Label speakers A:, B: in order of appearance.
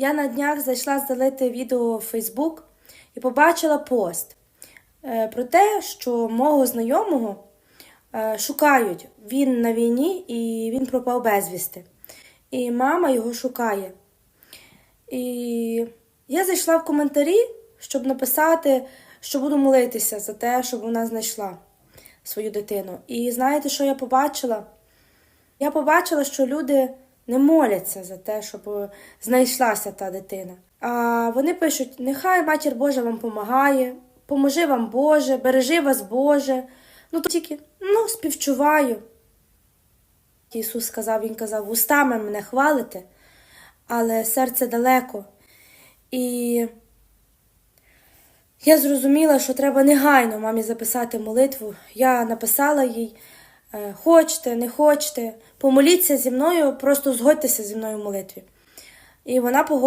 A: Я на днях зайшла здалити відео в Фейсбук і побачила пост е, про те, що мого знайомого е, шукають. Він на війні і він пропав безвісти. І мама його шукає. І я зайшла в коментарі, щоб написати, що буду молитися за те, щоб вона знайшла свою дитину. І знаєте, що я побачила? Я побачила, що люди не моляться за те, щоб знайшлася та дитина. А вони пишуть: нехай матір Божа вам помагає, поможи вам Боже, бережи вас Боже. Ну то тільки ну, співчуваю. Ісус сказав, Він казав, устами мене хвалите, але серце далеко. І я зрозуміла, що треба негайно мамі записати молитву. Я написала їй, е, хочете, не хочете, помоліться зі мною, просто згодьтеся зі мною в молитві. І вона погодилася.